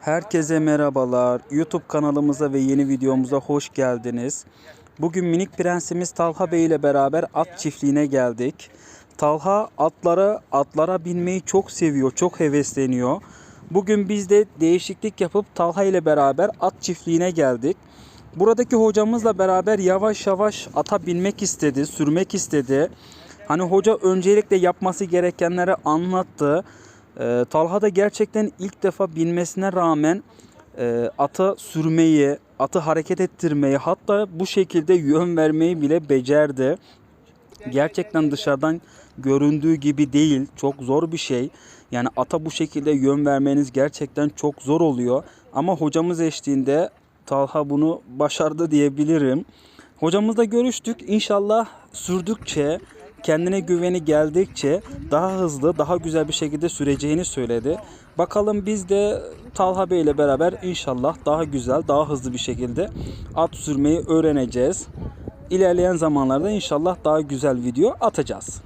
Herkese merhabalar. YouTube kanalımıza ve yeni videomuza hoş geldiniz. Bugün minik prensimiz Talha Bey ile beraber at çiftliğine geldik. Talha atlara atlara binmeyi çok seviyor, çok hevesleniyor. Bugün biz de değişiklik yapıp Talha ile beraber at çiftliğine geldik. Buradaki hocamızla beraber yavaş yavaş ata binmek istedi, sürmek istedi. Hani hoca öncelikle yapması gerekenleri anlattı. Ee, Talha da gerçekten ilk defa binmesine rağmen e, ata sürmeyi, atı hareket ettirmeyi hatta bu şekilde yön vermeyi bile becerdi. Gerçekten dışarıdan göründüğü gibi değil. Çok zor bir şey. Yani ata bu şekilde yön vermeniz gerçekten çok zor oluyor. Ama hocamız eşliğinde Talha bunu başardı diyebilirim. Hocamızla görüştük. İnşallah sürdükçe kendine güveni geldikçe daha hızlı, daha güzel bir şekilde süreceğini söyledi. Bakalım biz de Talha Bey ile beraber inşallah daha güzel, daha hızlı bir şekilde at sürmeyi öğreneceğiz. İlerleyen zamanlarda inşallah daha güzel video atacağız.